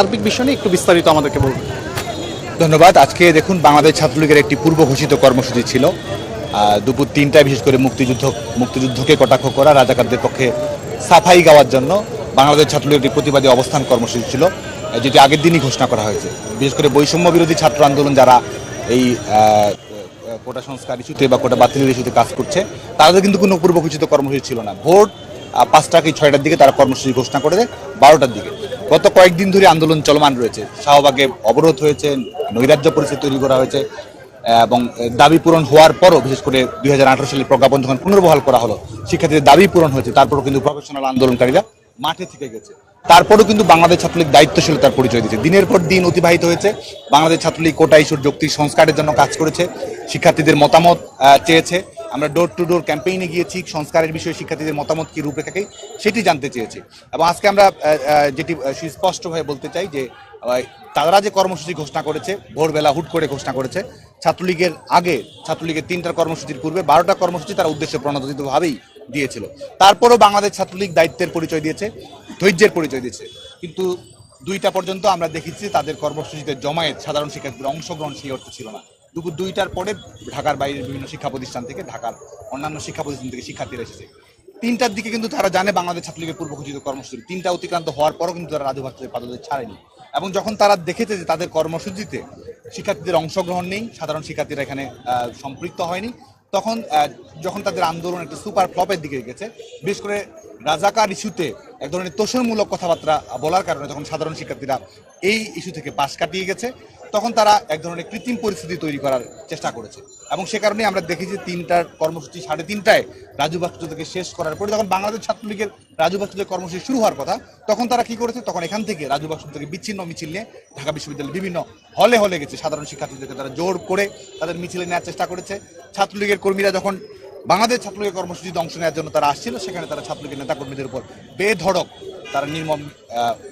সার্বিক বিষয় নিয়ে একটু বিস্তারিত আমাদেরকে বলবেন। ধন্যবাদ। আজকে দেখুন, বাংলাদেশ ছাত্রলীগের একটি পূর্ব ঘোষিত কর্মসূচি ছিল। দুপুর তিনটায় বিশেষ করে মুক্তিযুদ্ধ, মুক্তিযুদ্ধকে কটাক্ষ করা রাজাকারদের পক্ষে সাফাই গাওয়ার জন্য বাংলাদেশ ছাত্রলীগের একটি প্রতিবাদী অবস্থান কর্মসূচি ছিল যেটি আগের দিনই ঘোষণা করা হয়েছে। বিশেষ করে বৈষম্য বিরোধী ছাত্র আন্দোলন যারা এই কোটা সংস্কার ইস্যুতে বা কোটা বাতিলের ইস্যুতে কাজ করছে, তাদের কিন্তু কোনো পূর্ব ঘোষিত কর্মসূচি ছিল না। ভোট পাঁচটা কি ছয়টার দিকে তারা কর্মসূচি ঘোষণা করে দেয়, বারোটার দিকে। গত কয়েকদিন ধরে আন্দোলন চলমান রয়েছে। শাহবাগে অবরোধ হয়েছে, নৈরাজ্য পরিস্থিতি তৈরি করা হয়েছে, এবং দাবি পূরণ হওয়ার পরও, বিশেষ করে দুই হাজার আঠেরো সালের প্রজ্ঞাপন যখন পুনর্বহাল করা হলো শিক্ষার্থীদের দাবি পূরণ হয়েছে। তারপরও কিন্তু প্রফেশনাল আন্দোলনকারীরা মাঠে থেকে গেছে। তারপরও কিন্তু বাংলাদেশ ছাত্রলীগ দায়িত্বশীলতার পরিচয় দিচ্ছে দিনের পর দিন অতিবাহিত হয়েছে। বাংলাদেশ ছাত্রলীগ কোটা ইস্যুর যৌক্তিক সংস্কারের জন্য কাজ করেছে। শিক্ষার্থীদের মতামত চেয়েছে। আমরা ডোর টু ডোর ক্যাম্পেইনে গিয়েছি, সংস্কারের বিষয়ে শিক্ষার্থীদের মতামত কি, রূপরেখাকে, সেটি জানতে চেয়েছি। এবং আজকে আমরা যেটি সুস্পষ্টভাবে বলতে চাই যে তারা যে কর্মসূচি ঘোষণা করেছে, ভোরবেলা হুট করে ঘোষণা করেছে, ছাত্রলীগের আগে, ছাত্রলীগের তিনটার কর্মসূচির পূর্বে বারোটা কর্মসূচি তারা উদ্দেশ্য প্রণোদিতভাবেই দিয়েছিল। তারপরও বাংলাদেশ ছাত্রলীগ দায়িত্বের পরিচয় দিয়েছে, ধৈর্যের পরিচয় দিয়েছে। কিন্তু দুইটা পর্যন্ত আমরা দেখেছি তাদের কর্মসূচিতে জমায়েত সাধারণ শিক্ষার্থীদের অংশগ্রহণ সেই অর্থ ছিল না। দুপুর দুইটার পরে ঢাকার বাইরের বিভিন্ন শিক্ষা প্রতিষ্ঠান থেকে ঢাকার অন্যান্য শিক্ষা প্রতিষ্ঠান থেকে শিক্ষার্থীরা এসেছে। তিনটার দিকে কিন্তু তারা জানে বাংলাদেশ ছাত্রলীগের পূর্ব ঘোষিত কর্মসূচি। তিনটা অতিক্রান্ত হওয়ার পরও কিন্তু তারা রাজু ভাস্করের পাদদের ছাড়েনি। এবং যখন তারা দেখেছে যে তাদের কর্মসূচিতে শিক্ষার্থীদের অংশগ্রহণ নেই, সাধারণ শিক্ষার্থীরা এখানে সম্পৃক্ত হয়নি, তখন যখন তাদের আন্দোলন একটা সুপার ফ্লপের দিকে গেছে, বিশেষ করে রাজাকার ইস্যুতে এক ধরনের তোষণমূলক কথাবার্তা বলার কারণে যখন সাধারণ শিক্ষার্থীরা এই ইস্যু থেকে পাশ কাটিয়ে গেছে তখন তারা এক ধরনের কৃত্রিম পরিস্থিতি তৈরি করার চেষ্টা করেছে। এবং সে কারণে আমরা দেখেছি তিনটার কর্মসূচি সাড়ে তিনটায় রাজু ভাস্কর্য থেকে শেষ করার পরে যখন বাংলাদেশ ছাত্রলীগের রাজু ভাস্কর্যের কর্মসূচি শুরু হওয়ার কথা, তখন তারা কি করেছে? তখন এখান থেকে রাজু ভাস্কর্য থেকে বিচ্ছিন্ন মিছিল নিয়ে ঢাকা বিশ্ববিদ্যালয়ের বিভিন্ন হলে হলে গেছে। সাধারণ শিক্ষার্থীদেরকে তারা জোর করে তাদের মিছিলে নেওয়ার চেষ্টা করেছে। ছাত্রলীগের কর্মীরা যখন বাংলাদেশ ছাত্রলীগের কর্মসূচিতে অংশ নেওয়ার জন্য তারা আসছিল, সেখানে তারা ছাত্রলীগের নেতাকর্মীদের উপর বেধড়ক তারা নির্মম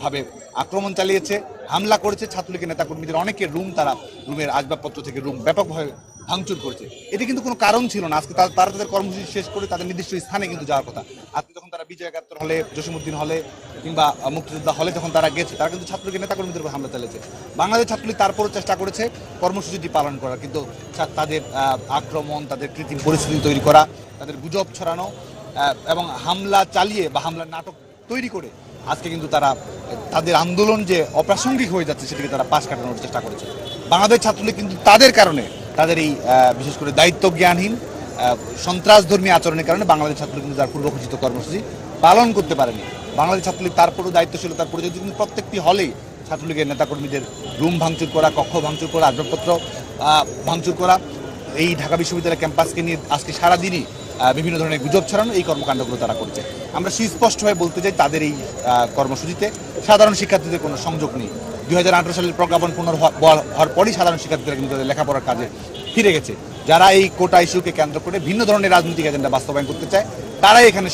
ভাবে আক্রমণ চালিয়েছে, হামলা করেছে ছাত্রলীগের নেতাকর্মীদের। অনেকের রুম তারা, রুমের আসবাবপত্র থেকে রুম ব্যাপকভাবে ভাঙচুর করেছে। এটি কিন্তু কোনো কারণ ছিল না। আজকে তারা তাদের কর্মসূচি শেষ করে তাদের নির্দিষ্ট স্থানে কিন্তু যাওয়ার কথা। আজকে যখন তারা বিজয় একাত্তর হলে জসিমুদ্দিন হলে, কিংবা মুক্তিযোদ্ধা হলে যখন তারা গেছে, তারা কিন্তু ছাত্রলীগের নেতাকর্মীদের উপর হামলা চালিয়েছে। বাংলাদেশ ছাত্রলীগ তারপরও চেষ্টা করেছে কর্মসূচিটি পালন করার, কিন্তু তাদের আক্রমণ, তাদের কৃত্রিম পরিস্থিতি তৈরি করা, তাদের গুজব ছড়ানো এবং হামলা চালিয়ে বা হামলার নাটক তৈরি করে আজকে কিন্তু তারা, তাদের আন্দোলন যে অপ্রাসঙ্গিক হয়ে যাচ্ছে সেটিকে তারা পাশ কাটানোর চেষ্টা করেছে। বাংলাদেশ ছাত্রলীগ কিন্তু তাদের কারণে, তাদের এই বিশেষ করে দায়িত্ব জ্ঞানহীন সন্ত্রাসধর্মী আচরণের কারণে বাংলাদেশ ছাত্রলীগ কিন্তু তার পূর্বঘোষিত কর্মসূচি পালন করতে পারেনি। বাংলাদেশ ছাত্রলীগ তারপরও দায়িত্বশীলতার পরিচয় কিন্তু প্রত্যেকটি হলেই ছাত্রলীগের নেতাকর্মীদের রুম ভাঙচুর করা, কক্ষ ভাঙচুর করা, আসবাবপত্র ভাঙচুর করা, এই ঢাকা বিশ্ববিদ্যালয় ক্যাম্পাসকে নিয়ে আজকে সারাদিনই বিভিন্ন ধরনের গুজব ছড়ানো এই কর্মকাণ্ডগুলো তারা করছে। আমরা সুস্পষ্টভাবে বলতে চাই তাদের এই কর্মসূচিতে সাধারণ শিক্ষার্থীদের কোনো সংযোগ নেই। দুই হাজার আঠারো সালের প্রজ্ঞাপন পুনর হওয়ার পরই সাধারণ শিক্ষার্থীরা কিন্তু তাদের লেখাপড়ার কাজে ফিরে গেছে। যারা এই কোটা ইস্যুকে কেন্দ্র করে ভিন্ন ধরনের রাজনৈতিক এজেন্ডা বাস্তবায়ন করতে চায়, তারাই এখানে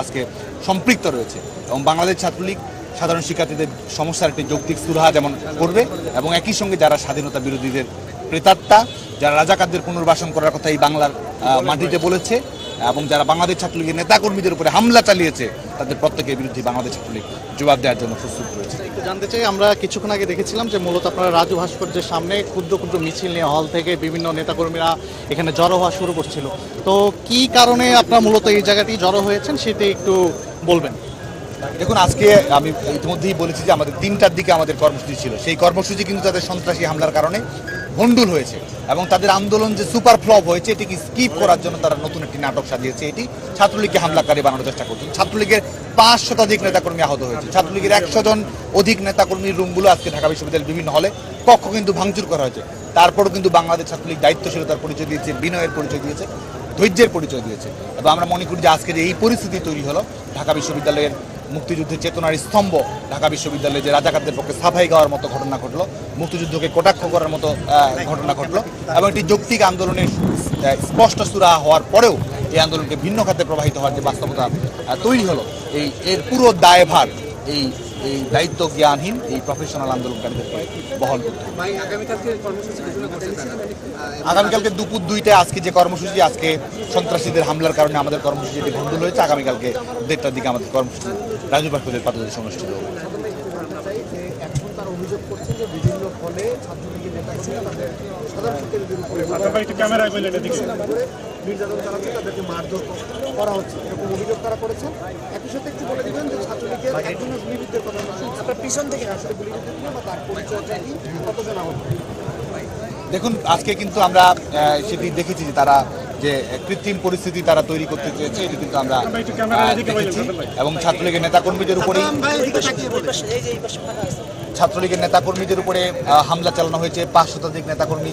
আজকে সম্পৃক্ত রয়েছে। এবং বাংলাদেশ ছাত্রলীগ সাধারণ শিক্ষার্থীদের সমস্যার একটি যৌক্তিক সুরাহা যেমন করবে, এবং একই সঙ্গে যারা স্বাধীনতা বিরোধীদের প্রেতাত্মা, যারা রাজাকারদের পুনর্বাসন করার কথা এই বাংলার মাটিতে বলেছে এবং যারা বাংলাদেশ ছাত্রলীগের নেতাকর্মীদের উপরে হামলা চালিয়েছে তাদের প্রত্যেকের বিরুদ্ধে বাংলাদেশ ছাত্রলীগ জবাব দেওয়ার জন্য প্রস্তুত রয়েছে। একটু জানতে চাই আমরা কিছুক্ষণ আগে দেখেছিলাম যে মূলত আপনারা রাজু ভাস্কর্যের সামনে ক্ষুদ্র ক্ষুদ্র মিছিল নিয়ে হল থেকে বিভিন্ন নেতাকর্মীরা এখানে জড়ো হওয়া শুরু করছিল। তো কি কারণে আপনারা মূলত এই জায়গাটি জড়ো হয়েছেন সেটি একটু বলবেন। দেখুন আজকে আমি ইতিমধ্যেই বলেছি যে আমাদের তিনটার দিকে আমাদের কর্মসূচি ছিল। সেই কর্মসূচি কিন্তু তাদের সন্ত্রাসী হামলার কারণে ভণ্ডুল হয়েছে এবং তাদের আন্দোলন যে সুপার ফ্লপ হয়েছে, এটিকে স্কিপ করার জন্য তারা নতুন একটি নাটক সাজিয়েছে। এটি ছাত্রলীগকে হামলাকারী বানানোর চেষ্টা করছে। ছাত্রলীগের পাঁচ শতাধিক নেতাকর্মী আহত হয়েছে। ছাত্রলীগের একশো জন অধিক নেতাকর্মীর রুমগুলো আজকে ঢাকা বিশ্ববিদ্যালয়ের বিভিন্ন হলে কক্ষ কিন্তু ভাঙচুর করা হয়েছে। তারপরও কিন্তু বাংলাদেশ ছাত্রলীগ দায়িত্বশীলতার পরিচয় দিয়েছে, বিনয়ের পরিচয় দিয়েছে, ধৈর্যের পরিচয় দিয়েছে। এবং আমরা মনে করি যে আজকে যে এই পরিস্থিতি তৈরি হলো ঢাকা বিশ্ববিদ্যালয়ের মুক্তিযুদ্ধের চেতনার স্তম্ভ ঢাকা বিশ্ববিদ্যালয়ে যে রাজাকারদের পক্ষে সাফাই গাওয়ার মতো ঘটনা ঘটলো, মুক্তিযুদ্ধকে কটাক্ষ করার মতো ঘটনা ঘটলো এবং একটি যৌক্তিক আন্দোলনের স্পষ্ট সুরা হওয়ার পরেও এই আন্দোলনকে ভিন্ন খাতে প্রবাহিত হওয়ার যে বাস্তবতা তৈরি হলো, এই এর পুরো দায়ভার এই এই দায়িত্ব জ্ঞানহীন এই প্রফেশনাল আন্দোলনকারীদেরকে বহল করতে আগামীকালকে দুপুর দুইটায় আজকে যে কর্মসূচি আজকে সন্ত্রাসীদের হামলার কারণে আমাদের কর্মসূচি কর্মসূচিটি ভণ্ডুল হয়েছে। আগামীকালকে দেড়টার দিকে আমাদের কর্মসূচি রাজু পাত্রদের অনুষ্ঠিত হবে। অভিযোগ করছেন যে বিভিন্ন ফলে ছাত্রলীগের নেতাকর্মীরা তাদের সাধারণ শিক্ষার্থীদের উপরে ক্যামেরায় বলে এটা দেখি নাম করে নির্যাতন চালাচ্ছে তাদেরকে মারধর করা হচ্ছে এরকম অভিযোগ তারা করেছেন একই সাথে একটু বলে দিবেন যে ছাত্রলীগের একজন গুলিবিদ্ধের কথা আপনার পিছন থেকে আসলে গুলিবিদ্ধ বা তার পরিচয়টা কি কতজন আহত? দেখুন আজকে কিন্তু আমরা সেটি দেখেছি যে তারা যে কৃত্রিম পরিস্থিতি তারা তৈরি করতে চেয়েছে এটি কিন্তু আমরা দেখেছি। এবং ছাত্রলীগের নেতাকর্মীদের উপরেই ছাত্রলীগের নেতাকর্মীদের উপরে হামলা চালানো হয়েছে, পাঁচ শতাধিক নেতাকর্মী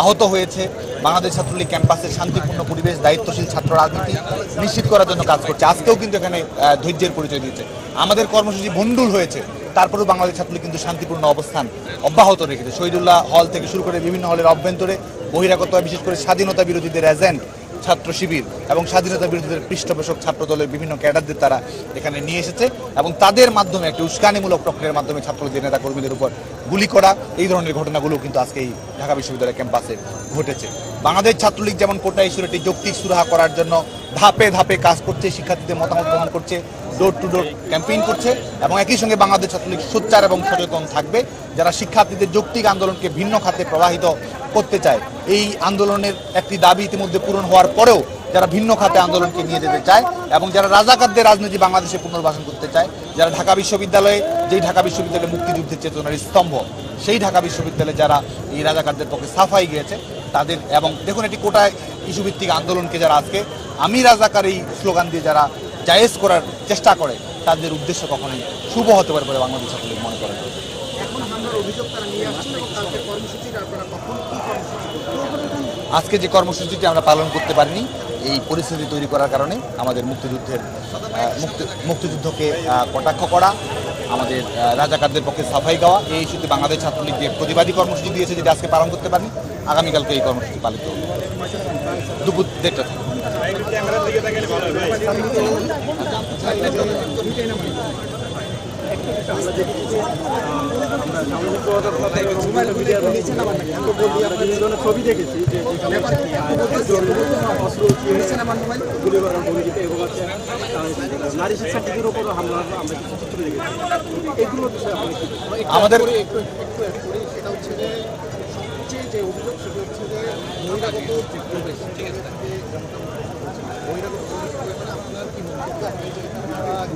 আহত হয়েছে। বাংলাদেশ ছাত্রলীগ ক্যাম্পাসে শান্তিপূর্ণ পরিবেশ, দায়িত্বশীল ছাত্র রাজনীতি নিশ্চিত করার জন্য কাজ করছে। আজকেও কিন্তু এখানে ধৈর্যের পরিচয় দিয়েছে। আমাদের কর্মসূচি ভণ্ডুল হয়েছে। তারপরেও বাংলাদেশ ছাত্রলীগ কিন্তু শান্তিপূর্ণ অবস্থান অব্যাহত রেখেছে। শহীদুল্লাহ হল থেকে শুরু করে বিভিন্ন হলের অভ্যন্তরে বহিরাগত বিশেষ করে স্বাধীনতা বিরোধীদের এজেন্ট ছাত্র শিবির এবং স্বাধীনতা বিরোধীদের পৃষ্ঠপোষক ছাত্র দলের বিভিন্ন ক্যাডারদের তারা এখানে নিয়ে এসেছে এবং তাদের মাধ্যমে একটি উস্কানিমূলক প্রক্রিয়ার মাধ্যমে ছাত্রলীগের নেতা কর্মীদের উপর গুলি করা, এই ধরনের ঘটনাগুলো কিন্তু আজকে এই ঢাকা বিশ্ববিদ্যালয় ক্যাম্পাসে ঘটেছে। বাংলাদেশ ছাত্রলীগ যেমন কোটা একটি যৌক্তিক সুরাহা করার জন্য ধাপে ধাপে কাজ করছে, শিক্ষার্থীদের মতামত গ্রহণ করছে ডোর টু ডোর ক্যাম্পেইন করছে এবং একই সঙ্গে বাংলাদেশ ছাত্রলীগ সোচ্চার এবং সচেতন থাকবে। যারা শিক্ষার্থীদের যৌক্তিক আন্দোলনকে ভিন্ন খাতে প্রবাহিত করতে চায়। এই আন্দোলনের একটি দাবি ইতিমধ্যে পূরণ হওয়ার পরেও যারা ভিন্ন খাতে আন্দোলনকে নিয়ে যেতে চায় এবং যারা রাজাকারদের রাজনীতি বাংলাদেশে পুনর্বাসন করতে চায়, যারা ঢাকা বিশ্ববিদ্যালয়ে, যেই ঢাকা বিশ্ববিদ্যালয়ে মুক্তিযুদ্ধের চেতনার স্তম্ভ, সেই ঢাকা বিশ্ববিদ্যালয়ে যারা এই রাজাকারদের পক্ষে সাফাই গিয়েছে, তাদের এবং দেখুন এটি কোটা ইস্যুভিত্তিক আন্দোলনকে যারা আজকে আমি রাজাকার এই স্লোগান দিয়ে যারা জায়েজ করার চেষ্টা করে, তাদের উদ্দেশ্য কখনোই শুভ হতে পারে বলে বাংলাদেশ ছাত্রলীগ মনে করে। এখন অভিযোগ তারা নিয়ে আসছেন এবং কালকে কর্মসূচিটা আপনারা কখন কি কর্মসূচি? আজকে যে কর্মসূচিটি আমরা পালন করতে পারিনি এই পরিস্থিতি তৈরি করার কারণে আমাদের মুক্তিযুদ্ধের মুক্তিযুদ্ধকে কটাক্ষ করা আমাদের রাজাকারদের পক্ষে সাফাই গাওয়া এই ইস্যুতে বাংলাদেশ ছাত্রলীগ যে প্রতিবাদী কর্মসূচি দিয়েছে যেটা আজকে পালন করতে পারিনি আগামীকালকে এই কর্মসূচি পালিত হবে। দুপুর দেড়টা থেকে। ছবি দেখেছি যে অস্ত্র উঠিয়ে গুলি করার পরিচিত এবং হচ্ছে আহ, নারী শিক্ষার্থীদের উপরও হামলা আমরা কিছু চিত্র দেখেছি এগুলো বিষয়ে? আমাদের যে যে অভিযোগ সেটা হচ্ছে যে যে প্রবেশ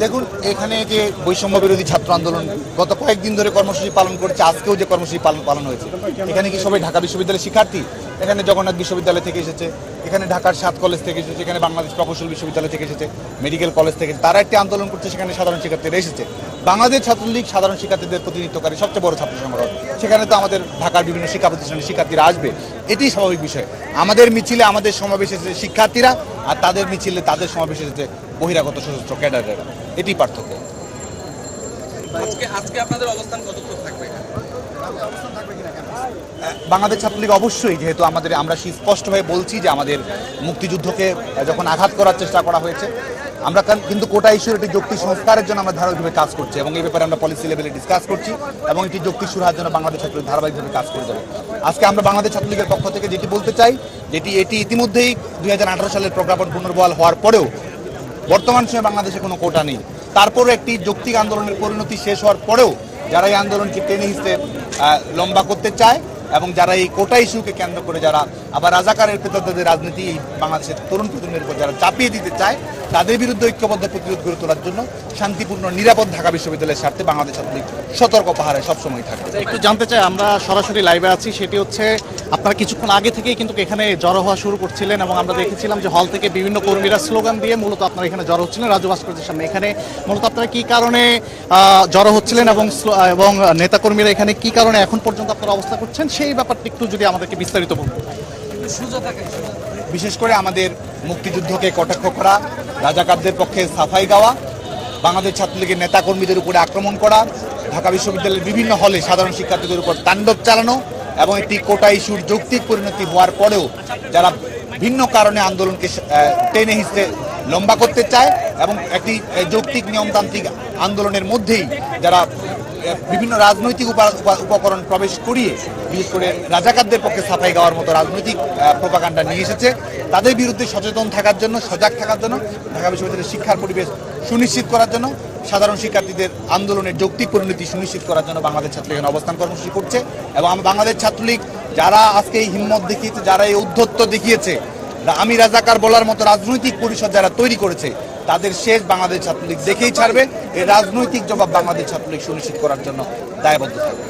দেখুন, এখানে যে বৈষম্য বিরোধী ছাত্র আন্দোলন, গত কয়েকদিন ধরে কর্মসূচি পালন করছে, আজকেও যে কর্মসূচি পালন পালন হয়েছে। এখানে কি সবাই ঢাকা বিশ্ববিদ্যালয়ের শিক্ষার্থী? এখানে জগন্নাথ বিশ্ববিদ্যালয় থেকে এসেছে। এখানে ঢাকার সাত কলেজ থেকে এসেছে। এখানে বাংলাদেশ প্রকৌশল বিশ্ববিদ্যালয় থেকে এসেছে। মেডিকেল কলেজ থেকে তারা একটি আন্দোলন করছে, সেখানে সাধারণ শিক্ষার্থীরা এসেছে। বাংলাদেশ ছাত্রলীগ সাধারণ শিক্ষার্থীদের প্রতিনিধিত্বকারী সবচেয়ে বড় ছাত্র সংগঠন। সেখানে তো আমাদের ঢাকার বিভিন্ন শিক্ষা প্রতিষ্ঠানের শিক্ষার্থীরা আসবে। এটি স্বাভাবিক বিষয়। আমাদের মিছিলে আমাদের সমাবেশ এসেছে শিক্ষার্থীরা, আর তাদের মিছিলে তাদের সমাবেশ এসেছে বহিরাগত সশস্ত্র ক্যাডারেরা এটি পার্থক্য। আজকে আজকে আপনাদের অবস্থান কতক্ষণ থাকবে বাংলাদেশ ছাত্রলীগ অবশ্যই যেহেতু আমাদের আমরা স্পষ্টভাবে বলছি যে আমাদের মুক্তিযুদ্ধকে যখন আঘাত করার চেষ্টা করা হয়েছে আমরা কান- কিন্তু কোটা ইস্যুর একটি যৌক্তিক সংস্কারের জন্য আমরা ধারাবাহিকভাবে কাজ করছি এবং এই ব্যাপারে আমরা পলিসি লেভেলে ডিসকাস করছি এবং এটি যুক্তি সুরাহার জন্য বাংলাদেশ ছাত্রলীগ ধারাবাহিকভাবে কাজ করে যাবে। আজকে আমরা বাংলাদেশ ছাত্রলীগের পক্ষ থেকে যেটি বলতে চাই যেটি এটি ইতিমধ্যেই দুই হাজার আঠারো সালের প্রজ্ঞাপন পুনর্বহাল হওয়ার পরেও বর্তমান সময়ে বাংলাদেশে কোনো কোটা নেই। তারপরও একটি যৌক্তিক আন্দোলনের পরিণতি শেষ হওয়ার পরেও যারা এই আন্দোলনকে টেনে হিসেবে লম্বা করতে চায় এবং যারা এই কোটা ইস্যুকে কেন্দ্র করে যারা আবার রাজাকারের পেতাদের রাজনীতি বাংলাদেশের তরুণ প্রজন্মের উপর যারা চাপিয়ে দিতে চায় তাদের বিরুদ্ধে ঐক্যবদ্ধ প্রতিরোধ গড়ে তোলার জন্য শান্তিপূর্ণ নিরাপদ ঢাকা বিশ্ববিদ্যালয়ের স্বার্থে বাংলাদেশ ছাত্রলীগ সতর্ক পাহারায় সবসময় থাকে। আচ্ছা, একটু জানতে চাই আমরা সরাসরি লাইভে আছি সেটি হচ্ছে আপনারা কিছুক্ষণ আগে থেকেই কিন্তু এখানে জড়ো হওয়া শুরু করছিলেন এবং আমরা দেখেছিলাম যে হল থেকে বিভিন্ন কর্মীরা স্লোগান দিয়ে মূলত আপনারা এখানে জড়ো হচ্ছিলেন রাজু ভাস্কর্যের সামনে। এখানে মূলত আপনারা কি কারণে জড়ো হচ্ছিলেন এবং এবং নেতাকর্মীরা এখানে কি কারণে এখন পর্যন্ত আপনারা অবস্থা করছেন? সেই ব্যাপারটা একটু যদি আমাদেরকে বিস্তারিত বলুন। বিশেষ করে আমাদের মুক্তিযুদ্ধকে কটাক্ষ করা, রাজাকারদের পক্ষে সাফাই গাওয়া, বাংলাদেশ ছাত্রলীগের নেতাকর্মীদের উপরে আক্রমণ করা, ঢাকা বিশ্ববিদ্যালয়ের বিভিন্ন হলে সাধারণ শিক্ষার্থীদের উপর তাণ্ডব চালানো এবং একটি কোটা ইস্যুর যৌক্তিক পরিণতি হওয়ার পরেও যারা ভিন্ন কারণে আন্দোলনকে টেনে হিসেবে লম্বা করতে চায় এবং একটি যৌক্তিক নিয়মতান্ত্রিক আন্দোলনের মধ্যেই যারা বিভিন্ন রাজনৈতিক উপা- উপা- উপকরণ প্রবেশ করিয়ে, বিশেষ করে রাজাকারদের পক্ষে সাফাই গাওয়ার মতো রাজনৈতিক প্রোপাগান্ডা নিয়ে এসেছে। তাদের বিরুদ্ধে সচেতন থাকার জন্য, সজাগ থাকার জন্য, ঢাকা বিশ্ববিদ্যালয়ের শিক্ষার পরিবেশ সুনিশ্চিত করার জন্য, সাধারণ শিক্ষার্থীদের আন্দোলনের যৌক্তিক পরিণতি সুনিশ্চিত করার জন্য বাংলাদেশ ছাত্রলীগ এখানে অবস্থান কর্মসূচি করছে এবং আমরা বাংলাদেশ ছাত্রলীগ যারা আজকে এই হিম্মত দেখিয়েছে, যারা এই উদ্ধত্ত দেখিয়েছে, আমি রাজাকার বলার মতো রাজনৈতিক পরিষদ যারা তৈরি করেছে তাদের শেষ বাংলাদেশ ছাত্রলীগ দেখেই ছাড়বে। এই রাজনৈতিক জবাব বাংলাদেশ ছাত্রলীগ সুনিশ্চিত করার জন্য দায়বদ্ধ থাকবে।